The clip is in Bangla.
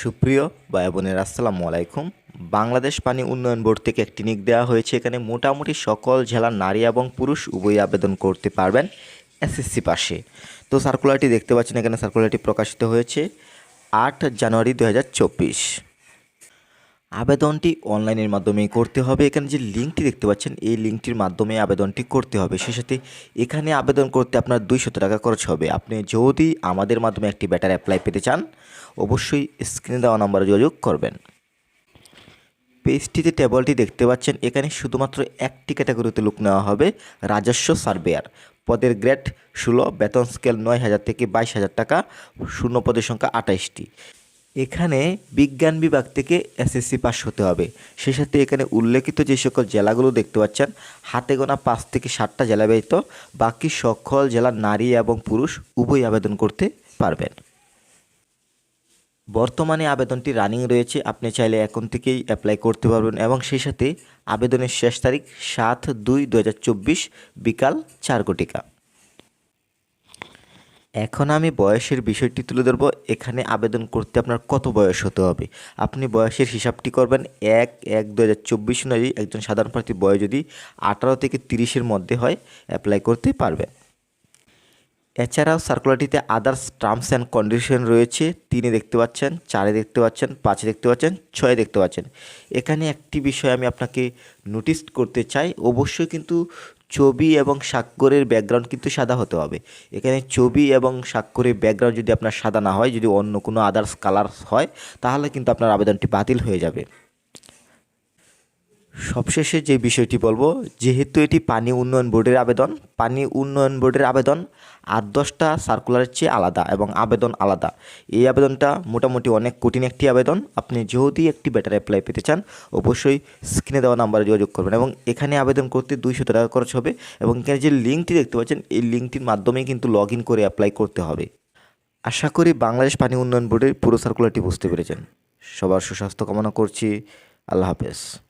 সুপ্রিয় ভাই বোনের, আসসালামু আলাইকুম। বাংলাদেশ পানি উন্নয়ন বোর্ড থেকে একটি নিক দেওয়া হয়েছে। এখানে মোটামুটি সকল জেলার নারী এবং পুরুষ উভয় আবেদন করতে পারবেন এসএসসি পাশে। তো সার্কুলারটি দেখতে পাচ্ছেন, এখানে সার্কুলারটি প্রকাশিত হয়েছে আট জানুয়ারি দু হাজার চব্বিশ। আবেদনটি অনলাইনের মাধ্যমেই করতে হবে। এখানে যে লিঙ্কটি দেখতে পাচ্ছেন, এই লিঙ্কটির মাধ্যমে আবেদনটি করতে হবে। সে সাথে এখানে আবেদন করতে আপনার দুইশত টাকা খরচ হবে। আপনি যদি আমাদের মাধ্যমে একটি ব্যাটার অ্যাপ্লাই পেতে চান, অবশ্যই স্ক্রিনে দেওয়া নাম্বারে যোগাযোগ করবেন। পেজটিতে টেবলটি দেখতে পাচ্ছেন, এখানে শুধুমাত্র একটি ক্যাটাগরিতে লোক নেওয়া হবে, রাজস্ব সার্ভেয়ার। পদের গ্রেড ষোলো, বেতন স্কেল নয় হাজার থেকে বাইশ হাজার টাকা, শূন্য পদের সংখ্যা আঠাইশটি। এখানে বিজ্ঞান বিভাগ থেকে এসএসসি পাস হতে হবে। সেই সাথে এখানে উল্লেখিত যে সকল জেলাগুলো দেখতে পাচ্ছেন, হাতে গোনা পাঁচ থেকে সাতটা জেলা ব্যতীত বাকি সকল জেলার নারী এবং পুরুষ উভয় আবেদন করতে পারবেন। বর্তমানে আবেদনটি রানিং রয়েছে, আপনি চাইলে এখন থেকেই অ্যাপ্লাই করতে পারবেন এবং সেই সাথে আবেদনের শেষ তারিখ সাত দুই দু বিকাল চার কোটিকা এখন আমি বয়সের বিষয়টি তুলে ধরবো। এখানে আবেদন করতে আপনার কত বয়স হতে হবে? আপনি বয়সের হিসাবটি করবেন এক এক দু হাজার চব্বিশ অনুযায়ী একজন সাধারণ প্রার্থীর বয়স যদি আঠারো থেকে তিরিশের মধ্যে হয় অ্যাপ্লাই করতে পারবেন এছাড়াও সার্কুলারটিতে আদার্স টার্মস অ্যান্ড কন্ডিশন রয়েছে। তিনে দেখতে পাচ্ছেন, চারে দেখতে পাচ্ছেন, পাঁচে দেখতে পাচ্ছেন, ছয়ে দেখতে পাচ্ছেন। এখানে একটি বিষয় আমি আপনাকে নোটিস করতে চাই। অবশ্যই কিন্তু ছবি এবং স্বাক্ষরের ব্যাকগ্রাউন্ড কিন্তু সাদা হতে হবে। এখানে ছবি এবং স্বাক্ষরের ব্যাকগ্রাউন্ড যদি আপনার সাদা না হয়, যদি অন্য কোনো আদার্স কালার হয়, তাহলে কিন্তু আপনার আবেদনটি বাতিল হয়ে যাবে। সবশেষে যে বিষয়টি বলব, যেহেতু এটি পানি উন্নয়ন বোর্ডের আবেদন, পানি উন্নয়ন বোর্ডের আবেদন আর দশটা সার্কুলারের চেয়ে আলাদা এবং আবেদন আলাদা। এই আবেদনটা মোটামুটি অনেক কঠিন একটি আবেদন। আপনি যদি একটি ব্যাটার অ্যাপ্লাই পেতে চান, অবশ্যই স্ক্রিনে দেওয়া নাম্বারে যোগাযোগ করবেন এবং এখানে আবেদন করতে দুইশো টাকা খরচ হবে এবং এখানে যে লিঙ্কটি দেখতে পাচ্ছেন, এই লিঙ্কটির মাধ্যমেই কিন্তু লগ করে অ্যাপ্লাই করতে হবে। আশা করি বাংলাদেশ পানি উন্নয়ন বোর্ডের পুরো সার্কুলারটি বুঝতে পেরেছেন। সবার সুস্বাস্থ্য কামনা করছি। আল্লাহ হাফেজ।